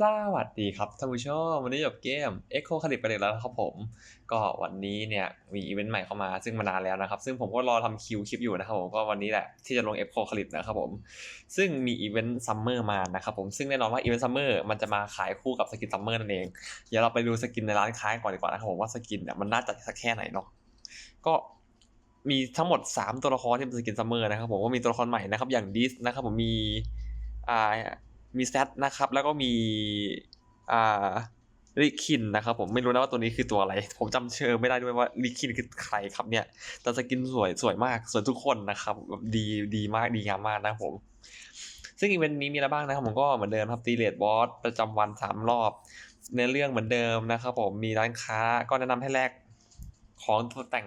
สวัสดีครับท่านผู้ชมวันนี้จบเกม Echo คลิปไปเลยแล้วครับผม ก็วันนี้เนี่ยมีอีเวนต์ใหม่เข้ามาซึ่งมานานแล้วนะครับ ซึ่งผมก็รอทำคิวคลิปอยู่นะครับผมก็วันนี้แหละที่จะลง Echo คลิปนะครับผมซึ่งมีอีเวนต์ซัมเมอร์มานะครับผมซึ่งแน่นอนว่าอีเวนต์ซัมเมอร์มันจะมาขายคู่กับสกินซัมเมอร์นั่นเองเดี๋ยวเราไปดูสกินในร้านค้าก่อนดีกว่านะครับผมว่าสกินเนี่ยมันน่าจะสักแค่ไหนเนาะก็มีทั้งหมด 3 ตัวละครที่เป็นสกินซัมเมอร์นะครับผมก็มีตัวละครใหม่นะครับอย่างดิสนะครับผมมีอ่า มีแซดนะครับ แล้วก็มีอ่าลิคินนะครับผมไม่รู้นะว่าตัวนี้คือตัวอะไร ผมจำเชิงไม่ได้ด้วยว่าลิคินคือใครครับเนี่ย แต่สกินสวยสวยมากสวยทุกคนนะครับแบบดีดีมากดีงามมากนะผม ซึ่งอีเวนต์นี้มีอะไรบ้างนะครับผมก็เหมือนเดิมครับตีเลดบอสประจำวันสามรอบ ในเรื่องเหมือนเดิมนะครับผมมีร้านค้าก็แนะนำให้แลก ของตกแต่ง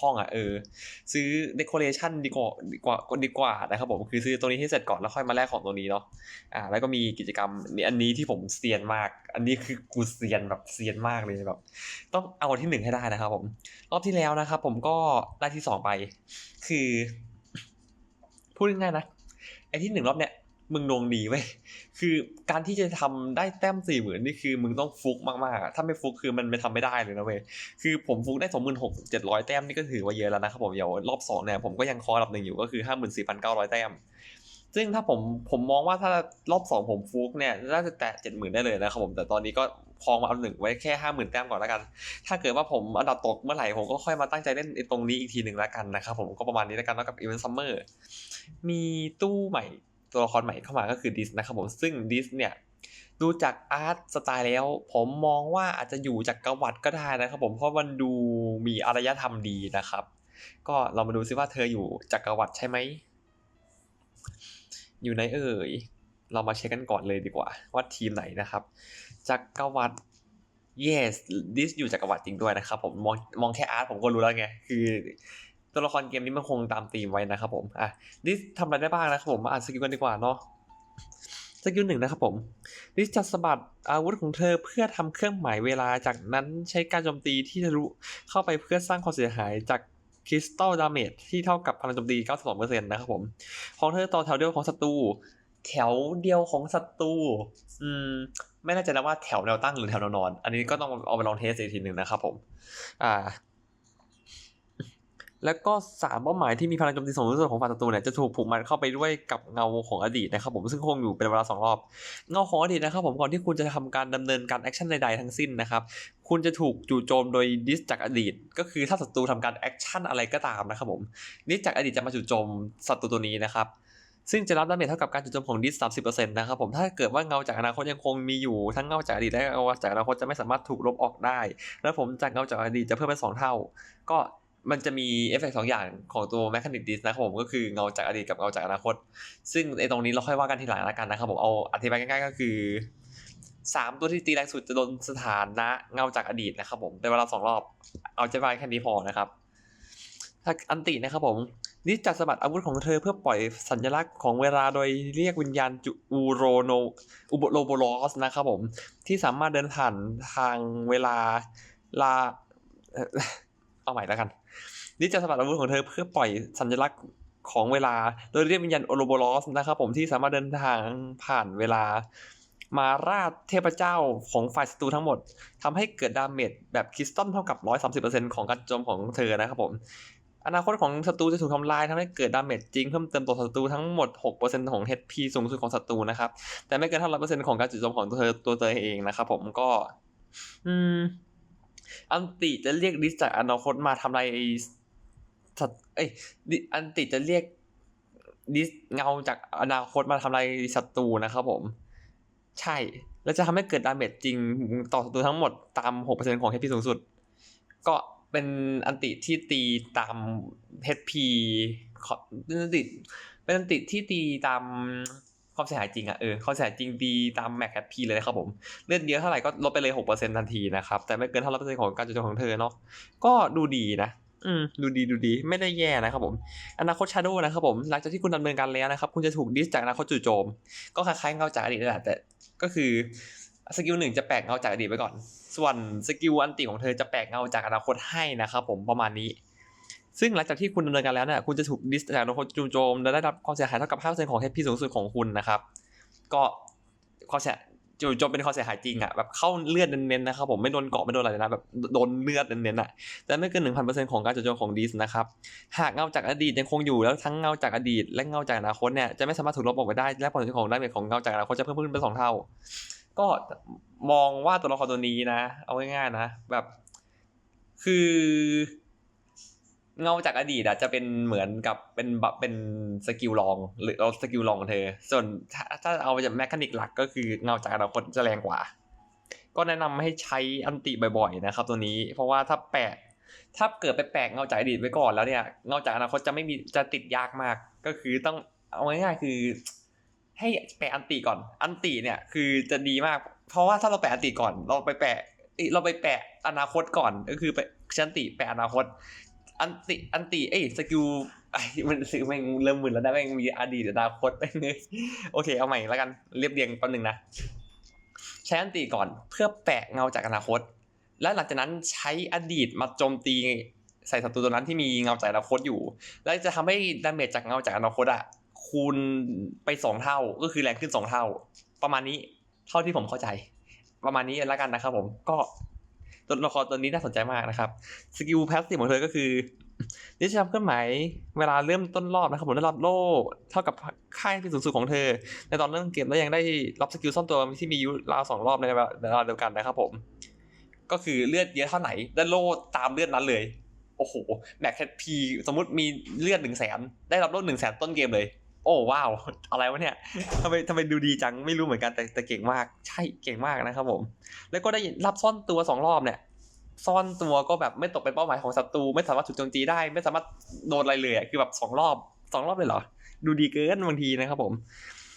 ห้องอะเออ ซื้อเดคอเรชันดีกว่าดีกว่าดีกว่านะครับผมคือซื้อตัวนี้ให้เสร็จก่อนแล้วค่อยมาแลกของตัวนี้เนาะอ่าแล้วก็มีกิจกรรมนี่อันนี้ที่ผมเซียนมาก อันนี้คือกูเซียนแบบเซียนมากเลยแบบ ต้องเอาที่หนึ่งให้ได้นะครับผม รอบที่แล้วนะครับผมก็ได้ที่สองไป คือ พูดง่ายๆนะไอ้ที่หนึ่งรอบเนี้ย มึงดวงดีเว้ยคือการที่จะทำได้แต้มสี่หมื่นนี่คือมึงต้องฟุกมากๆอะถ้าไม่ฟุกคือมันไม่ทำไม่ได้เลยนะเว้ยคือผมฟุกได้สองหมื่นหกเจ็ดร้อยแต้มนี่ก็ถือว่าเยอะแล้วนะครับผมเดี๋ยวรอบสองเนี่ยผมก็ยังคอรับหนึ่งอยู่ก็คือห้าหมื่นสี่พันเก้าร้อยแต้มซึ่งถ้าผมผมมองว่าถ้ารอบสองผมฟุกเนี่ยน่าจะแตะเจ็ดหมื่นได้เลยนะครับผมแต่ตอนนี้ก็พองมาเอาหนึ่งไว้แค่ห้าหมื่นแต้มก่อนแล้วกัน ถ้าเกิดว่าผมอันดับตกเมื่อไหร่ผมก็ค่อยมาตั้งใจเล่นตรงนี้อีกทีหนึ่งแล้วกันนะครับผมก็ประมาณนี้แล้วกันแล้วกับอีเวนต์ซัมเมอร์มีตู้ใหม่ ตัวละครใหม่เข้ามาก็คือดิสนะครับผมซึ่งดิสเนี่ยดูจากอาร์ตสไตล์แล้ว ผมมองว่าอาจจะอยู่จากกวัดก็ได้นะครับผมเพราะมันดูมีอารยธรรมดีนะครับ ก็เรามาดูซิว่าเธออยู่จากกวัดใช่ไหมอยู่ในเอ่ยเรามาเช็คกันก่อนเลยดีกว่า ว่าทีมไหนนะครับจากกวัด yes this อยู่จากกวัดจริงด้วยนะครับผมมองมองแค่อาร์ตผมก็รู้แล้วไง คือ ตัวละครเกมนี้มันคงตามธีมไว้นะครับผม อะ this ทำอะไรได้บ้างนะครับผม มาอ่านสกิลกันดีกว่าเนาะ สกิลหนึ่งนะครับผมลิจะสะบัดอาวุธของเธอเพื่อทำเครื่องหมายเวลา จากนั้นใช้การโจมตีที่ทะลุเข้าไปเพื่อสร้างความเสียหายจากคริสตัลดาเมจที่เท่ากับพลังโจมตี 92%นะครับผม ของเธอต่อแถวเดียวของศัตรู แถวเดียวของศัตรู อืม ไม่แน่ใจนะว่าแถวแนวตั้งหรือแถวแนวนอน อันนี้ก็ต้องเอาไปลองเทสอีกทีหนึ่งนะครับผม อ่า แล้วก็สามเป้าหมายที่มีพลังโจมตีสูงที่สุดของฝ่ายศัตรูเนี่ยจะถูกผูกมัดเข้าไปด้วยกับเงาของอดีตนะครับผมซึ่งคงอยู่เป็นเวลาสองรอบ เงาของอดีตนะครับผมก่อนที่คุณจะทำการดำเนินการแอคชั่นใดๆทั้งสิ้นนะครับคุณจะถูกจู่โจมโดยดิสจากอดีต ก็คือถ้าศัตรูทำการแอคชั่นอะไรก็ตามนะครับผมดิสจากอดีตจะมาจู่โจมศัตรูตัวนี้นะครับซึ่งจะรับดาเมจเท่ากับการจู่โจมของดิส30%นะครับผมถ้าเกิดว่าเงาจากอนาคตยังคงมีอยู่ทั้งเงาจากอดีตและเงาจากอนาคตจะไม่สามารถถูกลบออกได้ แล้วผมจากเงาจากอดีตจะเพิ่มเป็นสองเท่า ก็ มันจะมีเอฟเฟกต์สองอย่างของตัว Mechanic Disc นะครับผมก็คือเงาจากอดีตกับเงาจากอนาคต ซึ่งไอ้ตรงนี้เราค่อยว่ากันทีหลังล้วกันนะครับผมเอาอธิบายง่ายๆก็คือสามตัวที่ตีแรงสุดจะโดนสถานะเงาจากอดีตนะครับผมเป็นเวลาสองรอบเอาใจไปแค่นี้พอนะครับถ้าอันตินะครับผมนี่จัดสะบัดอาวุธของเธอเพื่อปล่อยสัญลักษณ์ของเวลาโดยเรียกวิญญาณจูอูโรโนอุโบโลโบลอสนะครับผมที่สามารถเดินผ่านทางเวลาลา เอาใหม่แล้วกันนี่จะสะบัดอาวุธของเธอเพื่อปล่อยสัญลักษณ์ของเวลา โดยเรียกวิญญาณโอโลโบลอสนะครับผมที่สามารถเดินทางผ่านเวลา มาราดเทพเจ้าของฝ่ายศัตรูทั้งหมดทำให้เกิดดาเมจแบบคริสตัลเท่ากับ 130%ของการโจมของเธอนะครับผม อนาคตของศัตรูจะถูกทำลายทำให้เกิดดาเมจจริงเพิ่มเติมต่อศัตรูทั้งหมด 6%ของ HP สูงสุดของศัตรูนะครับ แต่ไม่เกิน 500%ของการจู่โจมของตัวเธอตัวเธอเองนะครับผมก็ อืม อันติจะเรียกดิสจากอนาคตมาทำลายไอ้สัตเอ้ยอันติจะเรียกดิสเงาจากอนาคตมาทำลายศัตรูนะครับผม ใช่ แล้วจะทำให้เกิดดาเมจจริงต่อศัตรูทั้งหมดตาม 6%ของ HP สูงสุด ก็เป็นอันติที่ตีตาม HP ขอเป็นอันติเป็นอันติที่ตีตาม ความเสียหายจริงอะเออความเสียหายจริงตีตามแม็ก HP เลยนะครับผมเลือดเยอะเท่าไหร่ก็ลดไปเลย6%ทันทีนะครับ แต่ไม่เกินเท่า5%ของการจู่โจมของเธอเนาะก็ดูดีนะอืมดูดีดูดีไม่ได้แย่นะครับผมอนาคตชาโดนะครับผมหลังจากที่คุณดำเนินการแล้วนะครับ คุณจะถูกดิสจากอนาคตจู่โจม ก็คล้ายๆเงาจากอดีตนั่นแหละแต่ก็คือสกิลหนึ่งจะแปลกเงาจากอดีตไปก่อน ส่วนสกิลอันติของเธอจะแปลกเงาจากอนาคตให้นะครับผมประมาณนี้ ซึ่งหลังจากที่คุณดำเนินการแล้วเนี่ยคุณจะถูกดิสจากอนาคตจู่โจมและได้รับความเสียหายเท่ากับ5%ของ HP สูงสุดของคุณนะครับ ก็ความเสียจนจนเป็นความเสียหายจริงอะแบบเข้าเลือดเน้นๆนะครับผมไม่โดนเกาะไม่โดนอะไรนะแบบโดนเลือดเน้นๆอะแต่ไม่เกินหนึ่งพันเปอร์เซ็นต์ของการโจมของดิสนะครับหากเงาจากอดีตยังคงอยู่แล้วทั้งเงาจากอดีต และเงาจากอนาคตเนี่ยจะไม่สามารถถูกลบออกไปได้และผลของดาเมจของเงาจากอนาคตจะเพิ่มขึ้นเป็นสองเท่า ก็มองว่าตัวละครตัวนี้นะ เอาง่ายๆนะ แบบ คือ เงาจากอดีตอะจะเป็นเหมือนกับเป็นแบบเป็นสกิลลองหรือเอาสกิลลองของเธอ ส่วนถ้าถ้าเอาจากแมคานิกหลักก็คือเงาจากอนาคตจะแรงกว่า ก็แนะนำให้ใช้อันติบ่อยๆนะครับ ตัวนี้ เพราะว่าถ้าแปะถ้าเกิดไปแปะเงาจากอดีตไว้ก่อนแล้วเนี่ยเงาจากอนาคตจะไม่มีจะติดยากมาก ก็คือต้องเอาง่ายๆคือ ให้แปะอันติก่อน อันติเนี่ยคือจะดีมาก เพราะว่าถ้าเราแปะอันติก่อน เราไปแปะเอ้ยเราไปแปะอนาคตก่อนก็คือไปชันติแปะอนาคต อันติอันติเอ้สกิลไอ้มันสึกแม่งเริ่มมึนแล้วนะแม่งมีอดีตอนาคตไปเลยโอเคเอาใหม่แล้วกันเรียบเรียงแป๊บนึงนะใช้อันติก่อนเพื่อแปะเงาจากอนาคต และหลังจากนั้นใช้อดีตมาโจมตีใส่ศัตรูตัวนั้นที่มีเงาจากอนาคตอยู่ แล้วจะทำให้ดาเมจจากเงาจากอนาคตอะคูณไปสองเท่าก็คือแรงขึ้นสองเท่า ประมาณนี้เท่าที่ผมเข้าใจ ประมาณนี้แล้วกันนะครับผมก็ ตัวละครตัวนี้น่าสนใจมากนะครับ สกิลแพสซีฟของเธอก็คือนี่จะทำเครื่องหมายเวลาเริ่มต้นรอบนะครับผมได้รับโล่เท่ากับค่ายที่สูงสุดของเธอ ในตอนเริ่มเกมแล้วยังได้รับสกิลซ่อนตัวที่มีอายุราวสองรอบในเวลาในเวลาเดียวกันนะครับผมก็คือเลือดเยอะเท่าไหนได้โล่ตามเลือดนั้นเลย โอ้โหแม็กแคทพีสมมติมีเลือดหนึ่งแสนได้รับโล่หนึ่งแสนต้นเกมเลย โอ้ว้าว อะไรวะเนี่ยทำไมทำไมดูดีจังไม่รู้เหมือนกันแต่แต่เก่งมาก ใช่เก่งมากนะครับผม แล้วก็ได้รับซ่อนตัวสองรอบเนี่ยซ่อนตัวก็แบบไม่ตกเป็นเป้าหมายของศัตรูไม่สามารถถูกโจมตีได้ ไม่สามารถโดนอะไรเลยอะคือแบบสองรอบสองรอบเลยเหรอ ดูดีเกินบางทีนะครับผม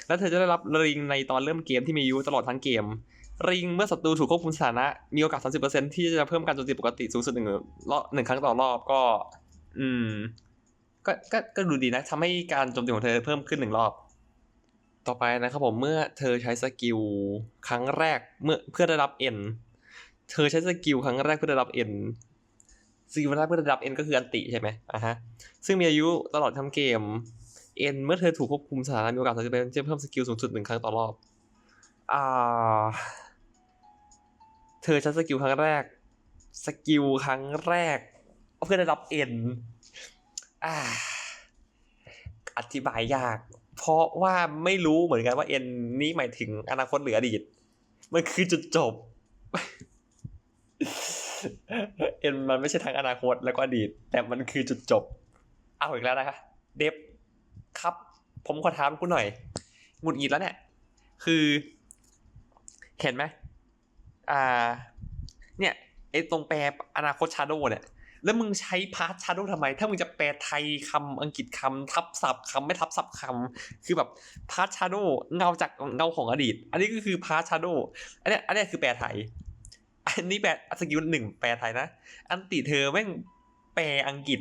แล้วเธอจะได้รับริงในตอนเริ่มเกมที่มีอายุตลอดทั้งเกม ริงเมื่อศัตรูถูกควบคุมสถานะ มีโอกาส 30%ที่จะเพิ่มการโจมตีปกติสูงสุดหนึ่งรอบหนึ่งครั้งต่อรอบก็ อืม ก็ก็ก็ดูดีนะทำให้การโจมตีของเธอเพิ่มขึ้นหนึ่งรอบ ต่อไปนะครับผมเมื่อเธอใช้สกิลครั้งแรกเมื่อเพื่อได้รับ N เธอใช้สกิลครั้งแรกเพื่อได้รับ N สกิลแรกเพื่อได้รับ N ก็คืออันติใช่ไหมอะฮะซึ่งมีอายุตลอดทั้งเกม N เมื่อเธอถูกควบคุมสถานะมีโอกาส30%จะเพิ่มสกิลสูงสุดหนึ่งครั้งต่อรอบอ่าเธอใช้สกิลครั้งแรก สกิลครั้งแรกเพื่อได้รับ N อ่าอธิบายยาก เพราะว่าไม่รู้เหมือนกันว่า N นี้หมายถึงอนาคตหรืออดีต มันคือจุดจบ เอ็นมันไม่ใช่ทั้งอนาคตแล้วก็อดีต แต่มันคือจุดจบ เอาอีกแล้วนะคะเดฟครับ ผมขอถามคุณหน่อยหงุดหงิดแล้วเนี่ย คือเห็นไหมอ่า เนี่ยไอ้ตรงแปลอนาคตชาโดเนี่ย แล้วมึงใช้พาร์ทชาโดทำไม ถ้ามึงจะแปลไทยคำอังกฤษคำทับศัพท์คำไม่ทับศัพท์คำคือแบบพาร์ทชาโดเงาจากเงาของอดีต อันนี้ก็คือพาร์ทชาโดอันนี้อันนี้คือแปลไทย อันนี้แปลสกิลหนึ่งแปลไทยนะ อันติเธอแม่งแปลอังกฤษ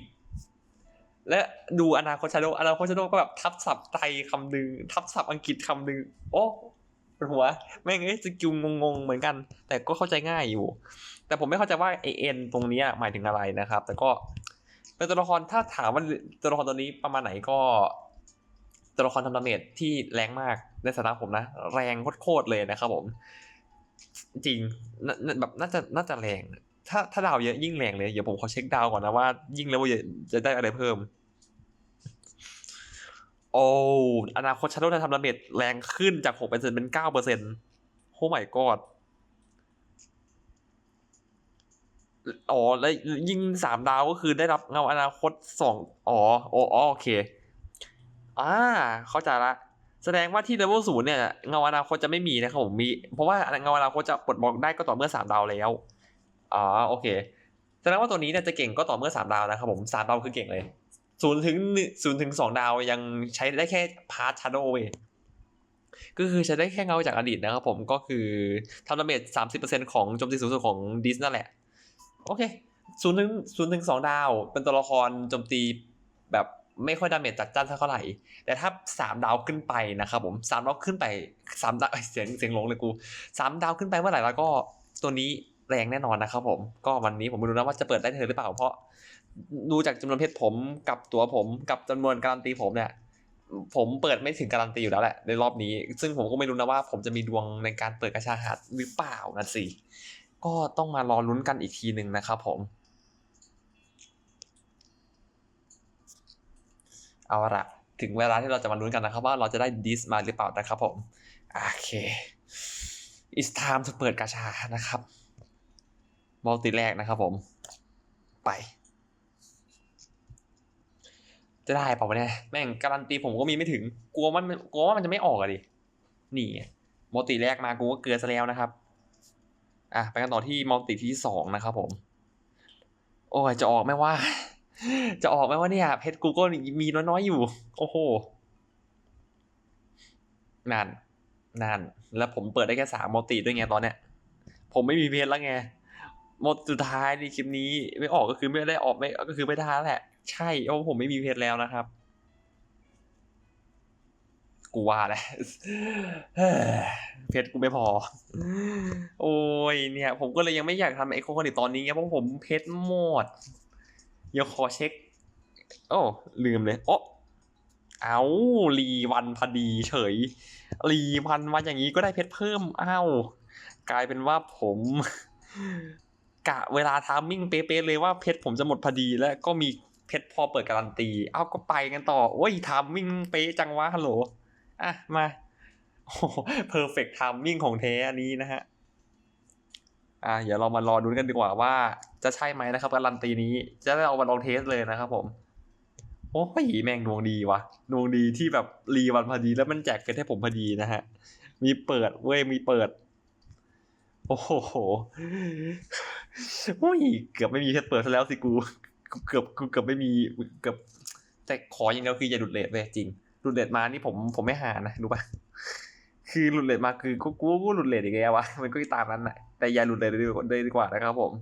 และดูอนาคตชาโดอนาคตชาโดก็แบบทับศัพท์ไทยคำหนึ่งทับศัพท์อังกฤษคำหนึ่งโอ้หัว แม่งเอ้สกิลงงๆเหมือนกัน แต่ก็เข้าใจง่ายอยู่ แต่ผมไม่เข้าใจว่าไอเอ็นตรงนี้หมายถึงอะไรนะครับ แต่ก็เป็นตัวละครถ้าถามว่าตัวละครตัวนี้ประมาณไหนก็ตัวละครทำดาเมจที่แรงมากในสายตาผมนะ แรงโคตรเลยนะครับผม จริงแบบน่าจะน่าจะแรง ถ้าถ้าดาวเยอะยิ่งแรงเลยเดี๋ยวผมขอเช็คดาวก่อนนะว่ายิ่งแล้วจะจะได้อะไรเพิ่ม โอ้อนาคตชาโดว์ทำดาเมจแรงขึ้นจากหกเปอร์เซ็นเป็นเก้าเปอร์เซ็นต์โอ้ my god อ๋อแล้วยิ่งสามดาวก็คือได้รับเงาอนาคตสองอ๋อโออ๋อโอเคอ่าเข้าใจละแสดงว่าที่เลเวลศูนย์เนี่ยเงาอนาคตจะไม่มีนะครับผมมีเพราะว่าเงาอนาคตจะปลดบล็อกได้ก็ต่อเมื่อสามดาวแล้วอ๋อโอเคแสดงว่าตัวนี้เนี่ยจะเก่งก็ต่อเมื่อสามดาวนะครับผมสามดาวคือเก่งเลยศูนย์ถึงศูนย์ถึงสองดาวยังใช้ได้แค่พาร์ทชาร์โดเวก็คือใช้ได้แค่เงาจากอดีตนะครับผมก็คือทำดาเมจสามสิบเปอร์เซ็นต์ของโจมตีสูงสุดของดิสนั่นแหละ โอเคศูนย์ถึงศูนย์ถึงสองดาว เป็นตัวละครโจมตีแบบไม่ค่อยดาเมจจัดจ้านเท่าไหร่ แต่ถ้าสามดาวขึ้นไปนะครับผมสามดาวขึ้นไปสามดาวเอ้เสียงเสียงหลงเลยกูสามดาวขึ้นไปเมื่อไหร่แล้วก็ตัวนี้แรงแน่นอนนะครับผม ก็วันนี้ผมไม่รู้นะว่าจะเปิดได้เธอหรือเปล่า เพราะดูจากจำนวนเพชรผมกับตัวผมกับจำนวนการันตีผมเนี่ยผมเปิดไม่ถึงการันตีอยู่แล้วแหละในรอบนี้ ซึ่งผมก็ไม่รู้นะว่าผมจะมีดวงในการเปิดกระชาหาดหรือเปล่านะสิ ก็ต้องมารอลุ้นกันอีกทีหนึ่งนะครับผม เอาละถึงเวลาที่เราจะมาลุ้นกันนะครับ ว่าเราจะได้ดิสมาหรือเปล่านะครับผม โอเค it's time to เปิดกาชานะครับมัลติแรกนะครับผม ไป จะได้เปล่าวะเนี่ย แม่งการันตีผมก็มีไม่ถึง กลัวมันกลัวว่ามันจะไม่ออกอะดิ นี่มัลติแรกมากูก็เกลือซะแล้วนะครับ อะไปกันต่อที่มัลติที่สองนะครับผม โอ้ยจะออกไหมว่า จะออกไหมว่าเนี่ยเพชรกูก็มีน้อยๆอยู่ โอ้โหนานนาน แล้วผมเปิดได้แค่สามมัลติด้วยไงตอนเนี้ย ผมไม่มีเพชรแล้วไงหมดสุดท้ายในคลิปนี้ไม่ออกก็คือไม่ได้ออกไม่ก็คือไม่ได้แล้วแหละ ใช่เพราะผมไม่มีเพชรแล้วนะครับ กูว่าแหละเพชรกูไม่พอ โอ้ยเนี่ย ผมก็เลยยังไม่อยากทำเอ็กโคคอนิตอนนี้ไงเพราะผมเพชรหมดเดี๋ยวขอเช็ค โอ้ลืมเลยโอ้เอารีวันพอดีเฉย รีวันมาอย่างนี้ก็ได้เพชรเพิ่มอ้าวกลายเป็นว่าผม กะเวลาทามมิ่งเป๊ะๆเลยว่าเพชรผมจะหมดพอดีแล้วก็มีเพชรพอเปิดการันตี เอาก็ไปกันต่อ โอ้ยทามมิ่งเป๊ะจังวะฮัลโหล อะมาโอ้เพอร์เฟกทามมิ่งของแท้อันนี้นะฮะอะเดี๋ยวเรามารอดูกันดีกว่าว่าจะใช่ไหมนะครับการันตีนี้จะได้เอามาลองเทสเลยนะครับผมโอ้ยแม่งดวงดีวะดวงดีที่แบบรีวันพอดีแล้วมันแจกเพชรให้ผมพอดีนะฮะ มีเปิดเว้ยมีเปิด โอ้โหโอ้ยเกือบไม่มีเพชรเปิดซะแล้วสิกู เกือบกูเกือบไม่มีเกือบแต่ขออย่างเดียวคืออย่าหลุดเลทเว้ยจริง หลุดเลทมานี่ผมผมไม่หานะรู้ปะคือหลุดเลทมาคือกูกูกูหลุดเลทอีกแล้ววะมันก็ตามนั้นแหละแต่อย่าหลุดเลทเลยดีกว่านะครับผม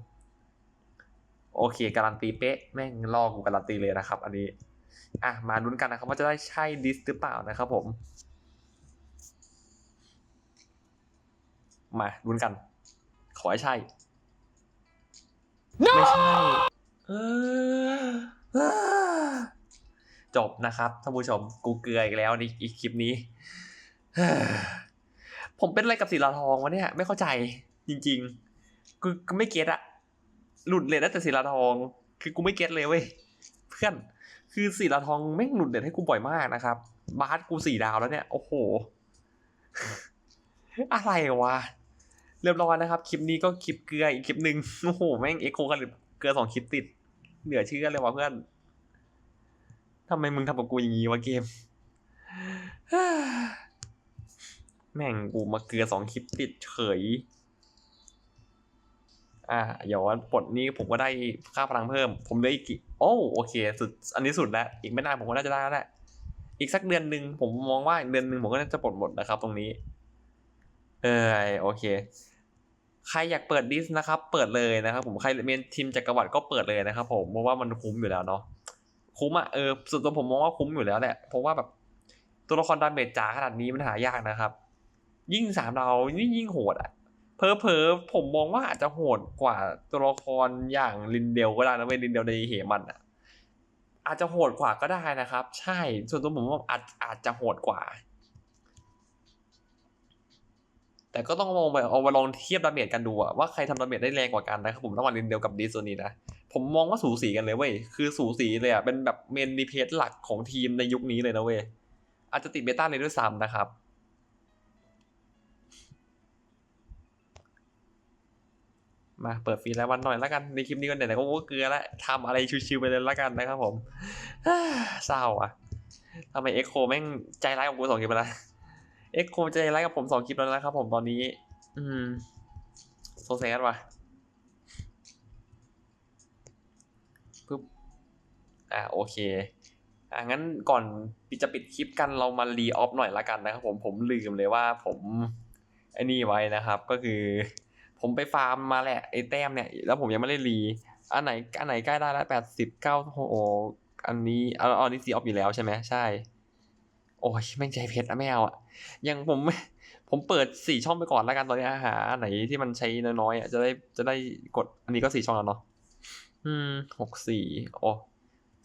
โอเคการันตีเป๊ะแม่งลอกกูการันตีเลยนะครับ อันนี้ อะมาลุ้นกันนะครับ ว่าจะได้ใช่ดิสหรือเปล่านะครับผม มาลุ้นกัน ขอให้ใช่ไม่ใช่เออเออ จบนะครับท่านผู้ชมกูเกลืออีกแล้วในอีกคลิปนี้ ผมเป็นอะไรกับศิลาทองวะเนี่ย ไม่เข้าใจจริงๆกูกูไม่เก็ตอะหลุดเลยนะแต่ศิลาทอง คือกูไม่เก็ตเลยเว้ยเพื่อนคือศิลาทองแม่งหลุดเด็ดให้กูบ่อยมากนะครับบาสกูสี่ดาวแล้วเนี่ยโอ้โห อะไรวะเรียบร้อยนะครับ คลิปนี้ก็คลิปเกลืออีกคลิปหนึ่งโอ้โหแม่งเอ็กโคกันเกลือสองคลิปติด เหลือเชื่อเลยว่ะเพื่อน ทำไมมึงทำกับกูอย่างนี้วะเกม แม่งกูมาเกลือสองคลิปติดเฉย อ่าเดี๋ยววันปลดนี้ผมก็ได้ค่าพลังเพิ่ม ผมได้อีกกี่โอ้โอเค สุด อันนี้สุดแล้ว อีกไม่นานผมก็น่าจะได้แล้วแหละอีกสักเดือนหนึ่งผมมองว่าเดือนหนึ่งผมก็น่าจะปลดหมดนะครับ ตรงนี้ เออโอเค ใครอยากเปิดดิสนะครับ เปิดเลยนะครับ ผมใครเมนทีมจักรวรรดิก็เปิดเลยนะครับ ผมเพราะว่ามันคุ้มอยู่แล้วเนาะ คุ้มอะเออส่วนตัวผมมองว่าคุ้มอยู่แล้วแหละเพราะว่าแบบตัวละครดาเมจจ๋าขนาดนี้มันหายากนะครับ ยิ่งสามดาวนี่ยิ่งโหดอะเพอเพอผมมองว่าอาจจะโหดกว่าตัวละครอย่างลินเดลก็ได้นะเว้ยลินเดลในเหมันอะอาจจะโหดกว่าก็ได้นะครับ ใช่ส่วนตัวผมว่าอาจอาจจะโหดกว่า แต่ก็ต้องมองไปเอามาลองเทียบดาเมจกันดูอะว่าใครทำดาเมจได้แรงกว่ากันนะครับผมระหว่างลินเดลกับดิสโซนี้นะ ผมมองว่าสูสีกันเลยเว้ย คือสูสีเลยอะ เป็นแบบเมนดีเพสหลักของทีมในยุคนี้เลยนะเว้ย อาจจะติดเบต้าเลยด้วยซ้ำนะครับ มาเปิดฟีแล้ววันหน่อยแล้วกัน ในคลิปนี้ก็ไหนๆก็โอ้เกลือแล้วทำอะไรชิวๆไปเลยแล้วกันนะครับผมเศร้าอะทำไมเอ็กโคแม่งใจร้ายกับกูสองคลิปไปแล้วเอ็กโคใจร้ายกับผมสองคลิปแล้วนะครับผมตอนนี้ อืมโซเซสว่ะปึ๊บ อ่าโอเคอ่างั้นก่อนจะปิดคลิปกันเรามารีออฟหน่อยละกันนะครับผมผมลืมเลยว่าผมไอ้นี่ไว้นะครับ ก็คือ ผมไปฟาร์มมาแหละไอ้แต้มเนี่ย แล้วผมยังไม่ได้รีอันไหนอันไหนใกล้ได้แล้วแปดสิบเก้าโอ้อันนี้อาเอานี่ซีออฟอยู่แล้วใช่ไหมใช่ โอ้ยแม่งใจเพชรอะไม่เอาอะยังผมผมเปิดสี่ช่องไปก่อนแล้วกันตอนนี้หาอันไหนที่มันใช้น้อยๆอะจะได้จะได้กดอันนี้ก็สี่ช่องแล้วเนาะอืมหกสี่โอ้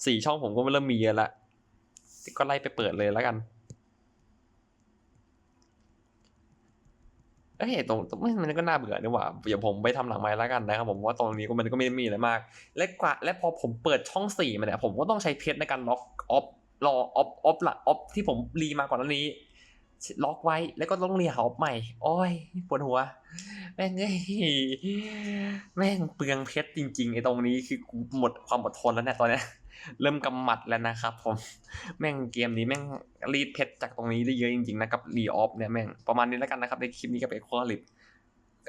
สี่ช่องผมก็เริ่มมีเยอะละก็ไล่ไปเปิดเลยแล้วกันเอ้ยตรงตรงมันมันก็น่าเบื่อนี่หว่าเดี๋ยวผมไปทำหลังไม้แล้วกันนะครับผมว่าตรงนี้ก็มันก็ไม่มีอะไรมาก และกว่าและพอผมเปิดช่องสี่มาเนี่ยผมก็ต้องใช้เพชรในการล็อกออฟรอออฟออฟละออฟที่ผมรีมาก่อนหน้านี้ ล็อกไว้แล้วก็ต้องเรีหออฟใหม่ โอ้ยปวดหัว แม่งเอ้ยแม่งเปลืองเพชรจริง ๆไอ้ตรงนี้คือกูหมดความอดทนแล้วเนี่ยตอนเนี้ย เริ่มกำหมัดแล้วนะครับผม แม่งเกมนี้แม่งรีดเพชรจากตรงนี้ได้เยอะจริงๆนะกับรีออฟเนี่ยแม่งประมาณนี้แล้วกันนะครับในคลิปนี้กับเอ็กซ์ลิป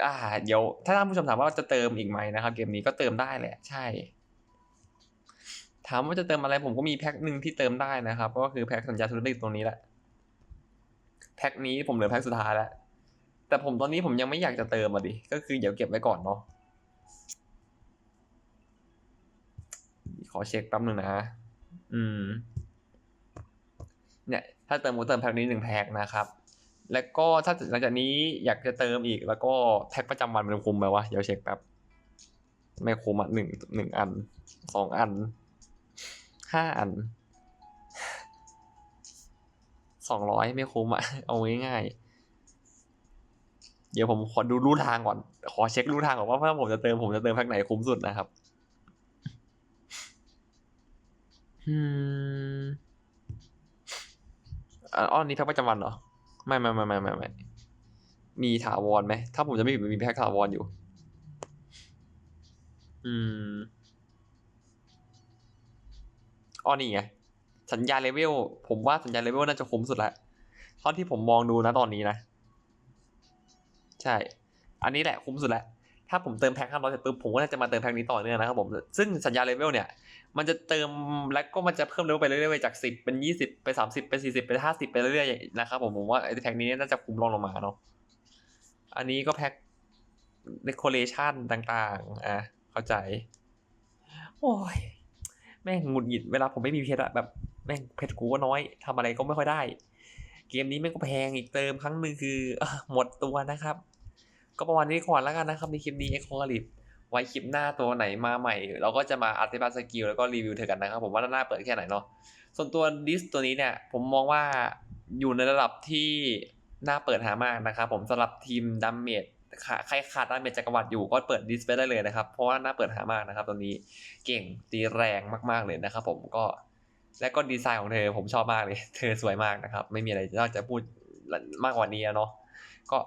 อ่าเดี๋ยวถ้าท่านผู้ชมถามว่าจะเติมอีกไหมนะครับ เกมนี้ก็เติมได้แหละ ใช่ ถามว่าจะเติมอะไรผมก็มีแพ็คหนึ่งที่เติมได้นะครับ ก็คือแพ็คสัญญาธุรกิจตรงนี้แหละแพ็คนี้ผมเหลือแพ็คสุดท้ายแล้วแต่ผมตอนนี้ผมยังไม่อยากจะเติมอะดิก็คือเดี๋ยวเก็บไว้ก่อนเนาะ ขอเช็คแป๊บหนึ่งนะ อืม เนี่ย ถ้าเติมก็เติมแพ็คนี้หนึ่งแพ็คนะครับ แล้วก็ถ้าหลังจากนี้อยากจะเติมอีก แล้วก็แพ็คประจำวันมันคุ้มไหมวะ เดี๋ยวเช็คแป๊บ ไม่คุ้มอะหนึ่งหนึ่งอัน สองอัน ห้าอัน สองร้อยไม่คุ้มอะ เอาง่ายๆ เดี๋ยวผมขอดูรูทางก่อน ขอเช็ครูทางก่อนว่าถ้าผมจะเติมผมจะเติมแพ็คไหนคุ้มสุดนะครับ อืมอะอ้อนนี้แพ็คประจำวันเหรอ ไม่ไม่ไม่ไม่ไม่ไม่มีถาวรไหม ถ้าผมจะไม่ผิดมันมีแพ็คถาวรอยู่ อืมอ้อนี่ไง สัญญาเลเวล ผมว่าสัญญาเลเวลน่าจะคุ้มสุดละเท่าที่ผมมองดูนะตอนนี้นะ ใช่ อันนี้แหละคุ้มสุดแล้วถ้าผมเติมแพ็คห้าร้อยเสร็จปุ๊บผมก็น่าจะมาเติมแพ็คนี้ต่อเนื่องนะครับผม ซึ่งสัญญาเลเวลเนี่ย มันจะเติมแล้วก็มันจะเพิ่มเลเวลไปเรื่อยๆจากสิบเป็นยี่สิบไปสามสิบไปสี่สิบไปห้าสิบไปเรื่อยๆนะครับผมผมว่าไอ้แพ็คนี้น่าจะคุ้มรองลงมาเนาะอันนี้ก็แพ็ค decoration ต่างๆ อะ เข้าใจ โอ้ย แม่งหงุดหงิดเวลาผมไม่มีเพชรอะแบบ แม่งเพชรกูก็น้อยทำอะไรก็ไม่ค่อยได้ เกมนี้แม่งก็แพงอีกเติมครั้งหนึ่งคืออหมดตัวนะครับ ก็ประมาณนี้ก่อนแล้วกันนะครับในคลิปนี้เอ็กโคลิป ไว้คลิปหน้าตัวไหนมาใหม่ เราก็จะมาอธิบายสกิลแล้วก็รีวิวเธอกันนะครับ ผมว่าหน่าเปิดแค่ไหนเนาะส่วนตัวดิสตัวนี้เนี่ย ผมมองว่าอยู่ในระดับที่น่าเปิดหามากนะครับผมสำหรับทีมดัมเมจใครขาดดัมเมจจักรวรรดิอยู่ก็เปิดดิสไปได้เลยนะครับ เพราะว่าน่าเปิดหามากนะครับตัวนี้เก่งตีแรงมากๆเลยนะครับผมก็และก็ดีไซน์ของเธอผมชอบมากเลย เธอสวยมากนะครับ ไม่มีอะไรนอกจากพูดมากกว่านี้เนาะก็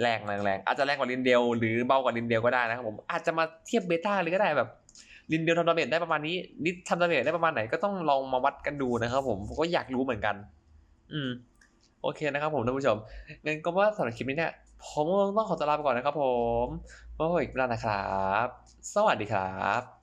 แรงแรงแรงอาจจะแรงกว่าลินเดลหรือเบากว่าลินเดลก็ได้นะครับผมอาจจะมาเทียบเบต้าเลยก็ได้แบบลินเดลทำดาเมจได้ประมาณนี้นิดทำดาเมจได้ประมาณไหนก็ต้องลองมาวัดกันดูนะครับผมผมก็อยากรู้เหมือนกัน อืม โอเคนะครับผมท่านผู้ชมงั้นก็ว่าสำหรับคลิปนี้เนี่ยผมต้องขอตัวลาไปก่อนนะครับผมพบกันอีกครั้งนะครับ สวัสดีครับ